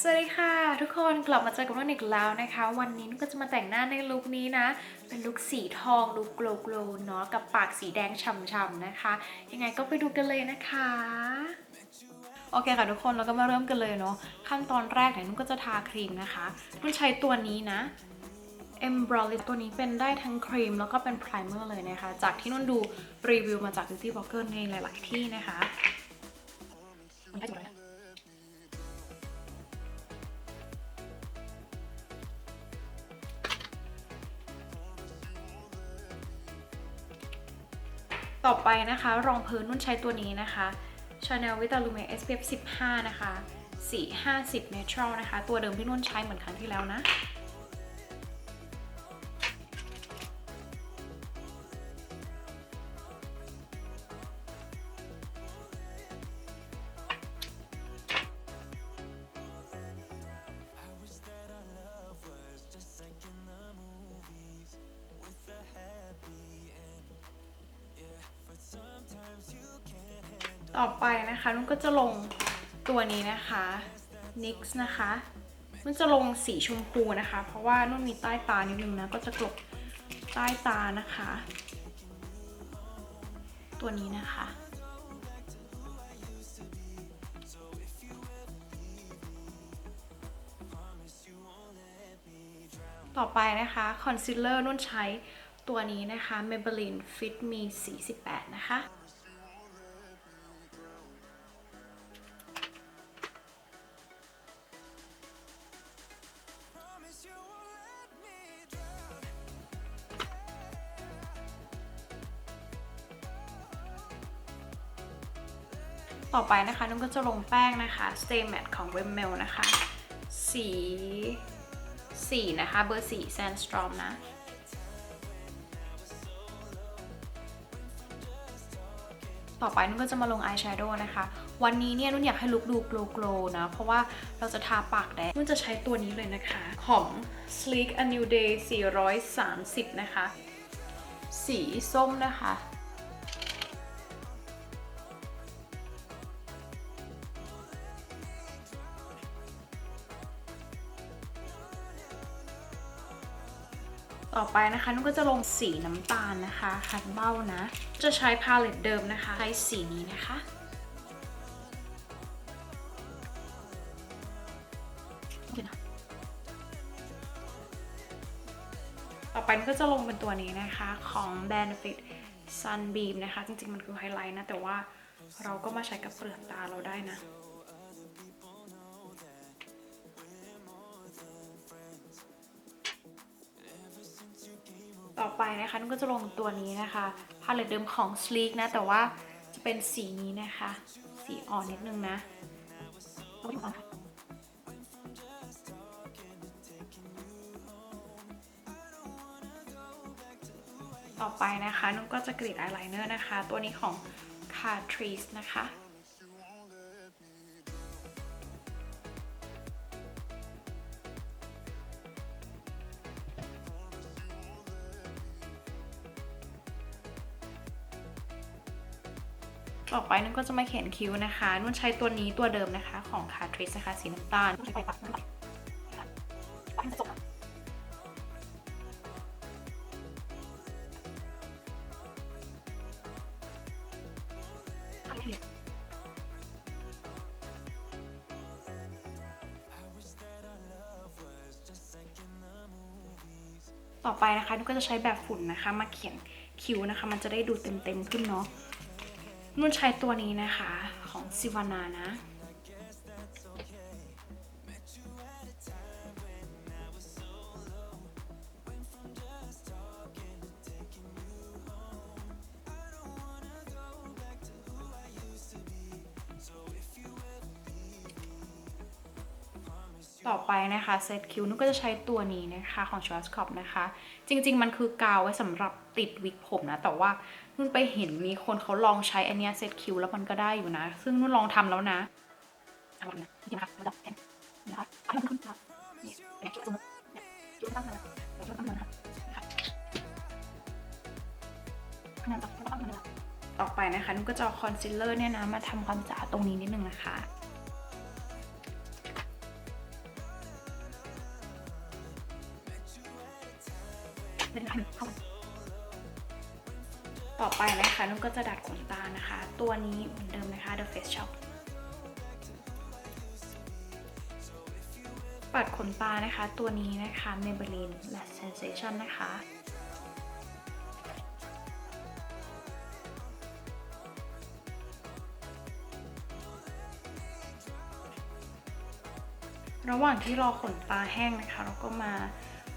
สวัสดีค่ะ ทุกคนกลับมาเจอกับนุ่นอีกแล้วนะคะ วันนี้นุ่นก็จะมาแต่งหน้าในลุคนี้นะ เป็นลุคสีทองลุคโกลโกลเนาะกับปากสีแดงฉ่ำๆนะคะ ยังไงก็ไปดูกันเลยนะคะ โอเคค่ะทุกคนเราก็มาเริ่มกันเลยเนาะขั้นตอนแรกเนี่ยนุ่นก็จะทาครีมนะคะนุ่นใช้ตัวนี้นะ e m b r o l i ตัวนี้เป็นได้ทั้งครีมแล้วก็เป็นไพรเมอร์เลยนะคะ จากที่นุ่นดูรีวิวมาจาก Beauty Blogger ในหลาย ๆ ที่นะคะ ต่อไปนะคะ รองพื้นนุ่นใช้ตัวนี้นะคะ Chanel Vita Lume SPF 15 นะคะสี50 Natural นะคะ ตัวเดิมที่นุ่นใช้เหมือนครั้งที่แล้วนะ ต่อไปนะคะนุ่นก็จะลงตัวนี้นะคะ NYX นะคะนุ่นจะลงสีชมพูนะคะ เพราะว่านุ่นมีใต้ตานิดนึงนะ ก็จะกลบใต้ตานะคะ ตัวนี้นะคะต่อไปนะคะคอนซีลเลอร์นุ่นใช้ตัวนี้นะคะ Maybelline Fit Me 48 นะคะ ต่อไปนะคะนุ่นก็จะลงแป้งนะคะ Stay Matte ของ Rimmel นะคะ สีสีนะคะเบอร์สี Sandstorm นะต่อไปนุ่นก็จะมาลงอายแชโดว์นะคะ วันนี้เนี่ยนุ่นอยากให้ลุคดูโกลโกลนะ เพราะว่าเราจะทาปากแดงนุ่นจะใช้ตัวนี้เลยนะคะ ของ Sleek A New Day 430 นะคะ สีส้มนะคะ ต่อไปนะคะนุ่นก็จะลงสีน้ำตาลนะคะคันเบ้านะ จะใช้พาเลตเดิมนะคะ ใช้สีนี้นะคะต่อไปนุ่นก็จะลงเป็นตัวนี้นะคะของ Benefit Sunbeam นะคะ จริงๆ มันคือไฮไลท์นะ แต่ว่าเราก็มาใช้กับเปลือกตาเราได้นะ ไปนะคะนุ่นก็จะลงตัวนี้นะคะพาเลตเดิมของ Sleek นะ แต่ว่าจะเป็นสีนี้นะคะ สีอ่อนนิดนึงนะเอาอยู่ก่อนค่ะต่อไปนะคะนุ่นก็จะกรีดอายไลเนอร์นะคะ ตัวนี้ของ Catrice นะคะ ต่อไปนุ่นก็จะมาเขียนคิ้วนะคะ นุ่นใช้ตัวนี้ตัวเดิมนะคะ ของ Catrice นะคะสีน้ำตาลต่อไปนะคะนุ่นก็จะใช้แบบฝุ่นนะคะ มาเขียนคิ้วนะคะ มันจะได้ดูเต็มๆขึ้นเนาะ นุ่นใช้ตัวนี้นะคะของซิวานานะ ต่อไปนะคะเซตคิวนุ่นก็จะใช้ตัวนี้นะคะของ Schwarzkopf นะคะ จริง ๆ มันคือกาวไว้สำหรับติดวิกผมนะ แต่ว่านุ่นไปเห็นมีคนเขาลองใช้อันเนี้ยเซตคิวแล้วมันก็ได้อยู่นะ ซึ่งนุ่นลองทำแล้วนะเอาละนะนี่นะคะระดับแผ่นนะคะอาละนะคะนี่เป็นจุดจุดเนี่ยจุดตั้งมาจุดตั้งนะต่อไปนะคะนุกก็จะเอาคอนซีลเลอร์เนี่ยนะมาทำความสะอาดตรงนี้นิดนึงนะคะ นะคะนุกก็จะดัดขนตานะคะ ตัวนี้เหมือนเดิมนะคะ The Face Shop ปัดขนตานะคะ ตัวนี้นะคะ Maybelline Lash Sensation นะคะระหว่างที่รอขนตาแห้งนะคะ เราก็มา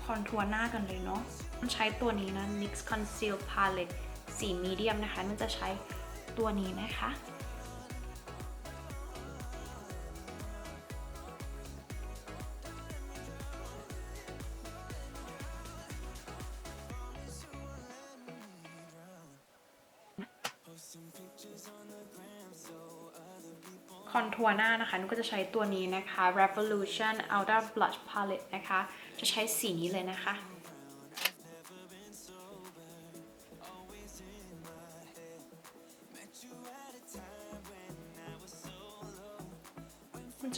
คอนทัวร์หน้ากันเลยเนาะใช้ตัวนี้นะ NYX Conceal Palette สีมีเดียมนะคะ มันจะใช้ตัวนี้นะคะคอนทัวร์หน้านะคะนุกก็จะใช้ตัวนี้นะคะ Revolution Outer Blush Palette นะคะ จะใช้สีนี้เลยนะคะ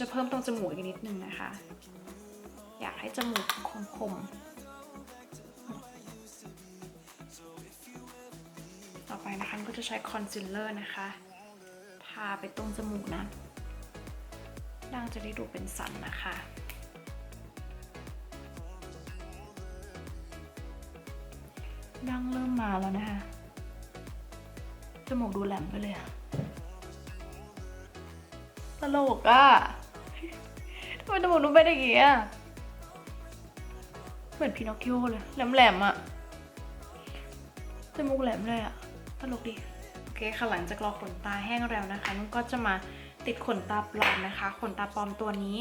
จะเพิ่มตรงจมูกอีกนิดนึงนะคะ อยากให้จมูกคมๆ ต่อไปนะคะก็จะใช้คอนซีลเลอร์นะคะ ทาไปตรงจมูกนะดังจะได้ดูเป็นสันนะคะดังเริ่มมาแล้วนะคะ จมูกดูแหลมไปเลยตลกอะ ทำไมจมูกดูเป็นอย่างงี้อะเหมือนพินอคคิโอเลยแหลมๆอะจมูกแหลมเลยอะตลกดี โอเคค่ะหลังจากรอขนตาแห้งแล้วนะคะนุ่นก็จะมาติดขนตาปลอมนะคะ ขนตาปลอมตัวนี้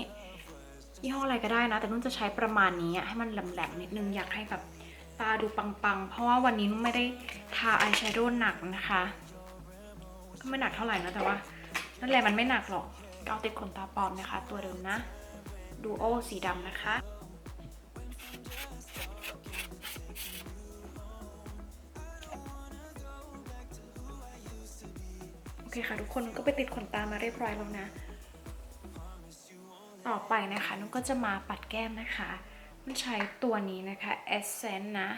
ยี่ห้ออะไรก็ได้นะ แต่นุ่นจะใช้ประมาณนี้อะให้มันแหลมๆนิดนึงอยากให้แบบตาดูปังๆ เพราะว่าวันนี้นุ่นไม่ได้ทาอายแชโดว์หนักนะคะ ก็ไม่หนักเท่าไหร่นะแต่ว่านั่นแหละมันไม่หนักหรอกเอาติดขนตาปลอมนะคะ ตัวเดิมนะ ดูโอสีดำนะคะ โอเคค่ะทุกคนก็ไปติดขนตามาเรียบร้อยแล้วนะ ต่อไปนะคะนุกก็จะมาปัดแก้มนะคะมันใช้ตัวนี้นะคะ Essence นะ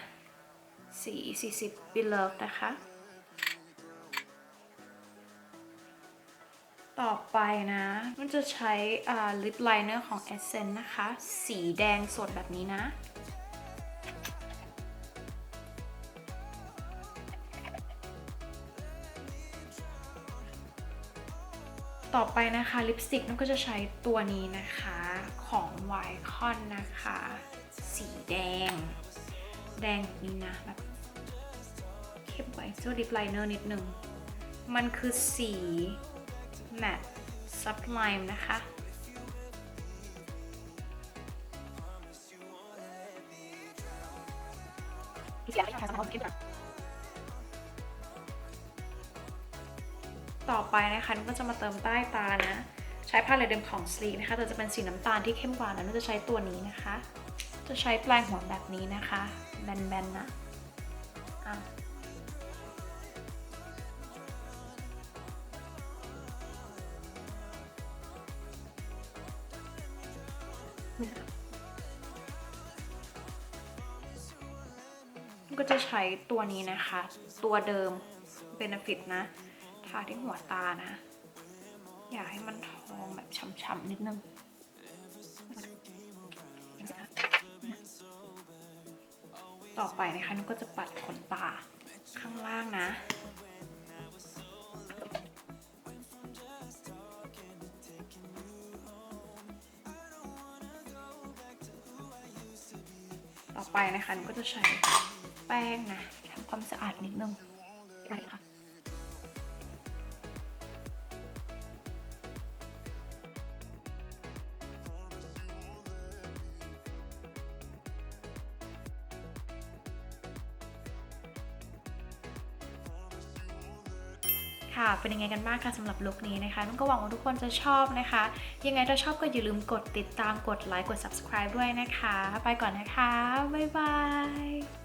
สี 40 Beloved นะคะ ต่อไปนะ มันจะใช้ลิปไลเนอร์ของ Essence นะคะ สีแดงสดแบบนี้นะต่อไปนะคะลิปสติกนุ่นก็จะใช้ตัวนี้นะคะของไวคอนนะคะ สีแดง แดงแบบนี้นะแบบเข้มกว่าช่วลิปไลเนอร์นิดนึง มันคือสี แมตต์ซับไลม์นะคะ ต่อไปนะคะนุ่นก็จะมาเติมใต้ตานะ ใช้พาเลตเดิมของ Sleek นะคะแต่จะเป็นสีน้ำตาลที่เข้มกว่าแล้วนุ่นจะใช้ตัวนี้นะคะ จะใช้ปลายหัวแบบนี้นะคะ แบนๆนะอะ ก็จะใช้ตัวนี้นะคะ ตัวเดิม Benefit นะ ทาที่หัวตานะ อยากให้มันทองแบบฉ่ำๆนิดนึงต่อไปนะคะนุก็จะปัดขนตาข้างล่างนะ ไปนะคะนุกก็จะใช้แป้งนะทำความสะอาดนิดนึงได้ค่ะ ค่ะ เป็นยังไงกันบ้างคะสำหรับลุคนี้นะคะนุ่นก็หวังว่าทุกคนจะชอบนะคะ ยังไงถ้าชอบก็อย่าลืมกดติดตามกดไลค์กด subscribe ด้วยนะคะ ไปก่อนนะคะ บ๊ายบาย